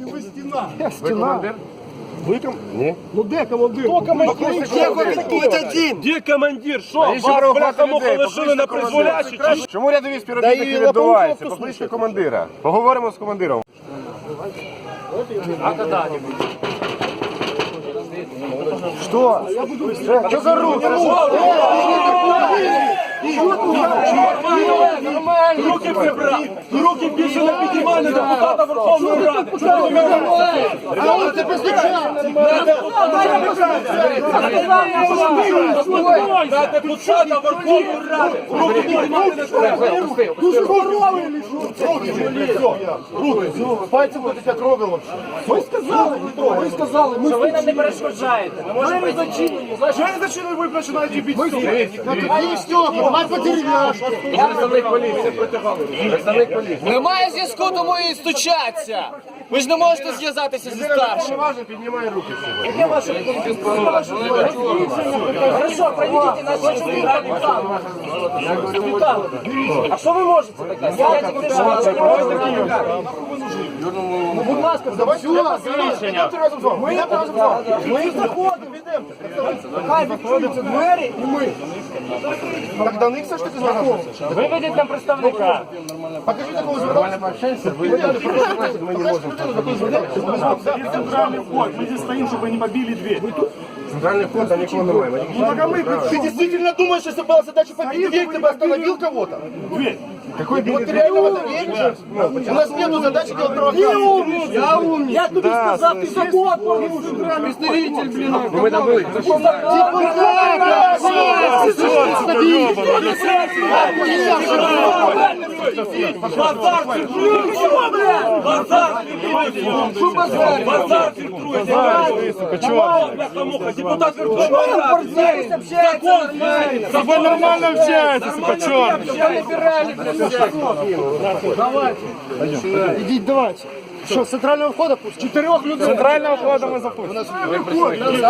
Ви стіна. Ви командир? Ви ком... Ні. Ну де командир? Хто командир? один. Де командир? Що? Вас бляха муха лишили на призволяще? Чому рядові співробітники відбуваються? Покличте командира. Поговоримо з командиром. Що? Що за руки? Руки прибрав! Руки більше на депутата Верховної Ради! Але це безпечно. На депутата Верховної Ради! Руки підіймати не треба! Дуже корови лежу. Руки. Пальцем будете крови вообще. Ви сказали, ніхто. Ви сказали. Ми Ви нам не перешкоджаєте. Ми можемо зачинені. Що не зачинили, ви починаєте бити? Тоді все, давай потеряшку. Представник поліції. Представник поліції. Немає зв'язку, тому і стучаться. Ви ж не можете зв'язатися зі старшим. Піднімає руки сьогодні. Хорошо, через центральний. А що ви можете таке? Я тільки не Ну, будь ласка, Давай сюди. Йдемте разом з вами. Ми разом з вами. Ми. хай відкриються двері. І ми. Так до них все ж таки звертатися. Виведіть нам представника. Покажіть, такого звертатися. Ми не можемо. Центральный вход. Мы здесь стоим, чтобы не побили дверь. Центральний вход, там нікого немає. Ми тільки що- Ты действительно думаешь, что если была задача побить дверь, ты бы остановил кого-то? Дверь. Какой Вот ты реально в это веришь? У нас нету задачи делать провокацию. Я умник. Я тобі сказав, ти закон порушив. Представитель, блин. Ну, Ми добили. Базар фільтрує! Базар Вы нормально общаетесь, сука, черт. Ідіть, давайте. Що, з центрального входу пусть? Чотирьох людей. Центрального входа мы запустим.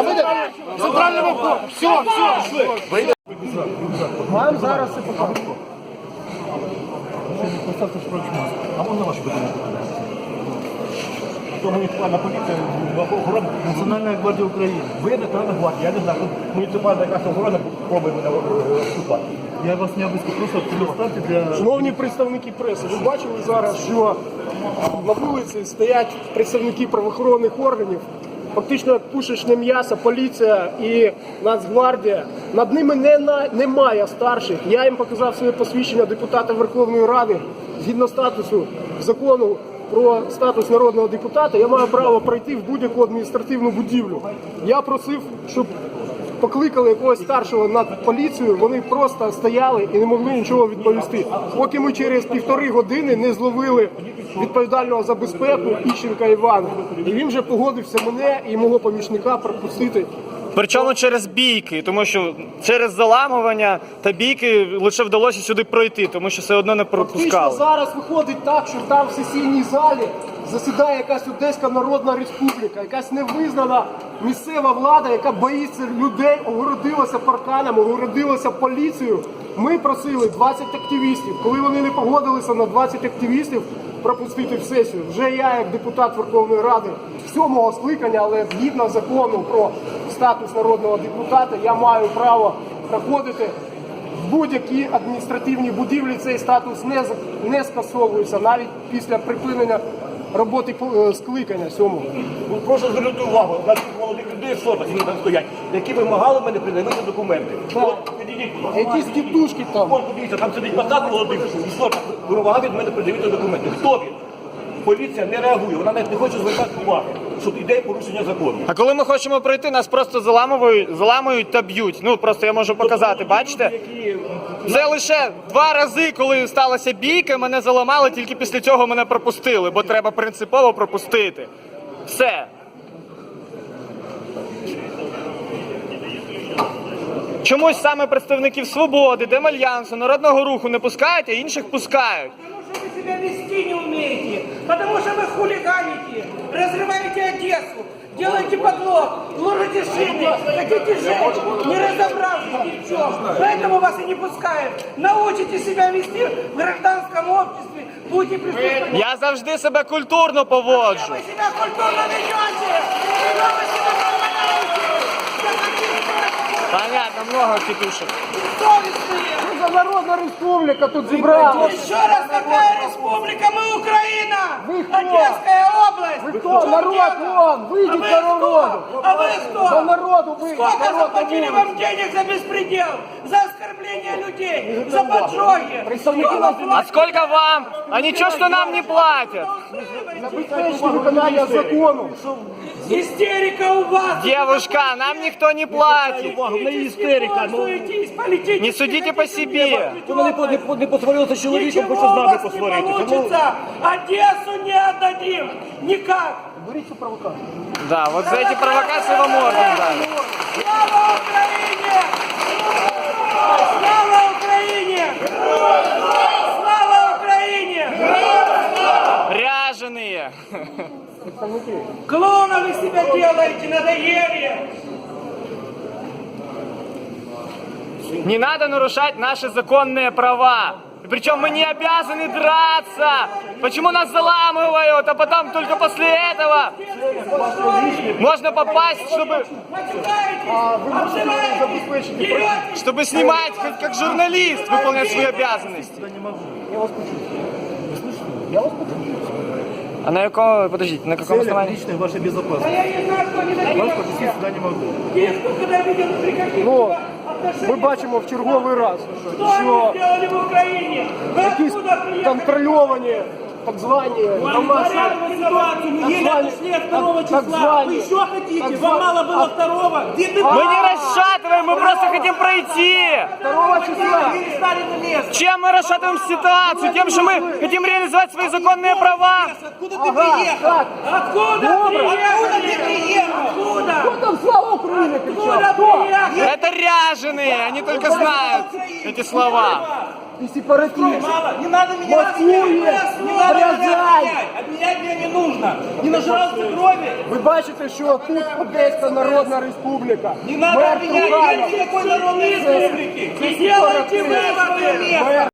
Ми де? З центрального входу. Все, все. Вам зараз це покажу. Хто муніципальна поліція, охорона Національна гвардія України. Ви Національна гвардія, я не знаю, тут муніципальна якась охорона пробує мене е, вступати. Я вас не обов'язково просто предоставте для... Шановні представники преси, ви бачили зараз, що на вулиці стоять представники правоохоронних органів, фактично як пушечне м'ясо, поліція і Нацгвардія. Над ними не на- немає старших. Я їм показав своє посвідчення депутата Верховної Ради згідно статусу закону. Про статус народного депутата я маю право пройти в будь-яку адміністративну будівлю. Я просив, щоб покликали якогось старшого над поліцією, вони просто стояли і не могли нічого відповісти. Поки ми через півтори години не зловили відповідального за безпеку Іщенка Івана. І він вже погодився мене і мого помічника пропустити. Причому через бійки, тому що через заламування та бійки лише вдалося сюди пройти, тому що все одно не Фактично зараз виходить так, що там в сесійній залі засідає якась Одеська Народна Республіка, якась невизнана місцева влада, яка боїться людей, огородилася парканами, огородилася поліцією. Ми просили 20 активістів. Коли вони не погодилися на 20 активістів пропустити в сесію, вже я, як депутат Верховної Ради сьомого скликання, але згідно закону про статус народного депутата, я маю право проходити в будь-якій адміністративній будівлі цей статус не, не скасовується навіть після припинення роботи е, скликання сьомого. Прошу звернути увагу на цих молодих людей в які там стоять, які вимагали мене придивити документи. От, підійдіть, будь ласка. Якісь там. От, подивіться, там сидить посад молодих, і сотах вимагав від мене придивити документи. Хто він? Поліція не реагує, вона навіть не хоче звертати уваги, що йде порушення закону. А коли ми хочемо пройти, нас просто заламують, заламують та б'ють. Ну просто я можу показати, бачите? Це лише два рази, коли сталася бійка, мене заламали, тільки після цього мене пропустили, бо треба принципово пропустити. Все. Чомусь саме представників свободи, Демальянсу, народного руху не пускають, а інших пускають умеете, потому что вы хулиганите, разрываете Одессу, делаете подлог, ложите шины, хотите жечь, не разобравшись ни в чем. Поэтому вас и не пускают. Научите себя вести в гражданском обществе, будете преступниками. Я завжди себе культурно поводжу. Вы себя культурно ведете! Что вы Понятно, много тітушек. совестные! Що за народна республіка тут зібрала? Еще раз, какая республика? Мы Украина! Вы кто? Одесская область! Вы кто? Народ вон! А Выйдите вы народу! кто? А вы кто? За народу выйдите! Сколько народ на заплатили улицу. вам денег за беспредел? За оскорбление людей? За поджоги? Представники Кто нас- вам А платит? сколько вам? А ничего, что нам не платят. Забезпечте виконання закону. Истерика у вас! Девушка, нам никто не платит. Увагу, в неї істерика. Ну, Не судите по себе. вона не, не, не посварилася з чоловіком, Ничего хоче з у нами вас не посваритися. Ну, получится! Одессу не отдадим! Никак! Да, вот за эти провокации вам орден дали. Слава Украине! Слава Украине! Слава Украине! Ряженые. Клоуна себя делаете, надоели! Не надо нарушать наши законные права. И Причем мы не обязаны драться. Почему нас заламывают, а потом только после этого можно попасть, чтобы, чтобы снимать хоть как журналист, выполнять свои обязанности. А на каком, подождите, на каком основании? Личная ваша А безопасность. я не знаю, кто не Вас доверяет. пропустить сюда не могу. Ну. Ми бачимо в черговий раз, що Що що сделали в Україні? Вы якісь откуда приехали? контрольовані так звані громадські Порядок ситуацию, мы еле звані- дошли от второго так- так числа. звані- Вы еще хотите? так Вам звані- мало было второго? Где ты Мы не расшатываем, мы просто хотим пройти. Второго числа. Стали на место. Чем мы расшатываем ситуацию? Тем, что мы хотим реализовать свои законные права. Откуда ты Ага, приехал? так. Откуда Добре. приехал? Откуда ты приехал? Откуда? Хто там слава Україні кричав? Откуда Хто? приехал? Это ряженые, они только знают эти слова. І сепаратисти. Не надо меня Не надо меня не нужно. Не нажрался крови. Ви бачите, що тут Одеська Народна Республіка. Не надо Мер обвинять. Труханов. Нет никакой народной республики. Сделайте выводы.